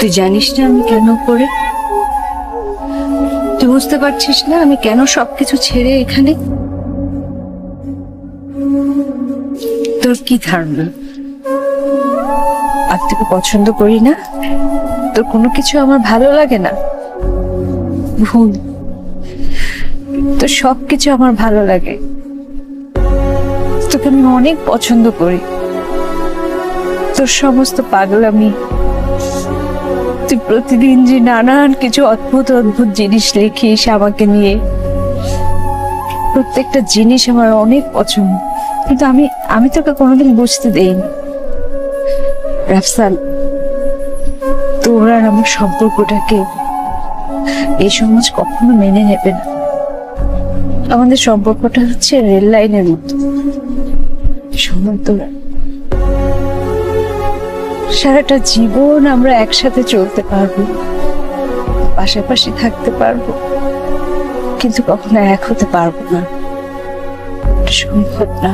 তুই জানিস না আমি কেন করে? তুই বুঝতে পারছিস না আমি কেন সবকিছু ছেড়ে এখানে? তোর কি ধারণা? আর তোকে পছন্দ করি না? তোর কোনো কিছু আমার ভালো লাগে না? ভুল। তোর সবকিছু আমার ভালো লাগে। তোকে আমি অনেক পছন্দ করি। তোর সমস্ত পাগলামি তুই প্রতিদিন যে নানান কিছু অদ্ভুত অদ্ভুত জিনিস লিখিস আমাকে নিয়ে। প্রত্যেকটা জিনিস আমার অনেক পছন্দ। কিন্তু আমি আমি তোকে কোনোদিন বুঝতে দেইনি। রাফসান তোর আর আমার সম্পর্কটাকে এই সমাজ কখনো মেনে নেবে না। আমাদের সম্পর্কটা হচ্ছে রেল লাইনের মতো। সময় তোরা সারাটা জীবন আমরা একসাথে চলতে পারব, পাশাপাশি থাকতে পারব, কিন্তু কখনো এক হতে পারব না। সম্ভব না।